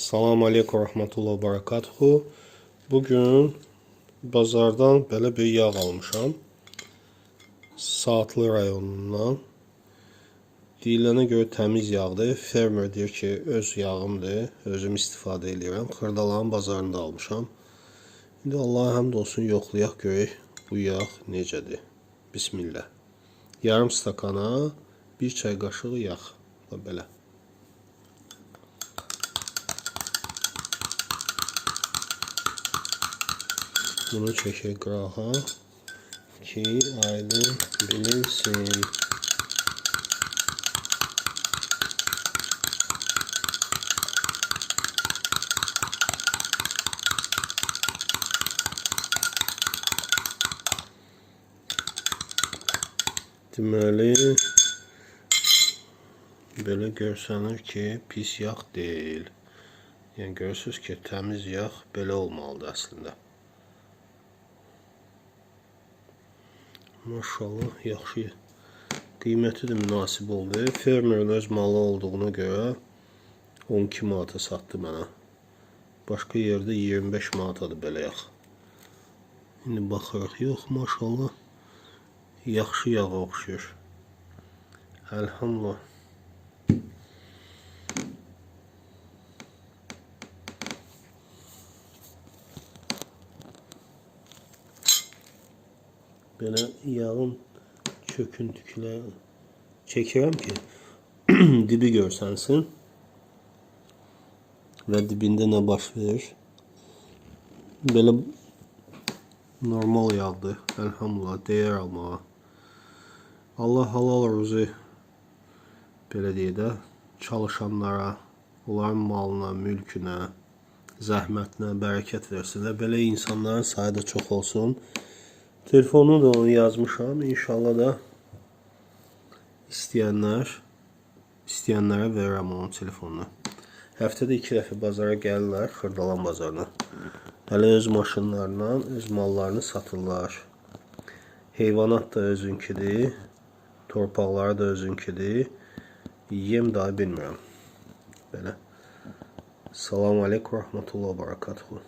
Salam aleykum rahmetullah ve berekatuhu. Bugün bazardan belə bir yağ almışam. Saatlı rayonundan. Deyilənə görə təmiz yağdır. Fermer deyir ki, öz yağımdır. Özüm istifadə edirəm. Xırdalanın bazarında almışam. İndi Allaha həmd olsun yoxlayaq görək bu yağ necədir. Bismillah. Yarım stakana bir çay qaşığı yağ. Belə. Bunu çəkək qırağa ki, aydın bilinsin. Deməli, belə görsənir ki, pis yağ deyil. Yəni görürsüz ki, təmiz yağ belə olmalıdır əslində. Maşallah yaxşı. Qiyməti də münasib oldu. Fermerin öz malı olduğuna görə 12 manata satdı mənə. Başqa yerdə 25 manatadır belə yağ. İndi baxırıq. Yox, maşallah. Yaxşı yağa oxşuyur. Elhamdülillah. Belə yağın çöküntüklə çəkirəm ki, dibi görsənsin və dibində nə baş verir. Belə normal yağdır. Elhamdülillah dəyər almağa. Allah halal ruzi belə deyə də çalışanlara, onların malına, mülkünə, zəhmətinə bərəkət versin və belə insanların sayı da çox olsun. Telefonu da onu yazmışam. İnşallah da istəyənlər istəyənlərə verirəm onun telefonunu. Həftədə 2 dəfə bazara gəlirlər, Xırdalan bazarına. Hələ öz maşınlarla öz mallarını satırlar. Heyvanat da özünkidir. Torpaqları da özünkidir. Yem daha bilmirəm. Belə. Salam aleykum rahmetullah ve berekatuhu.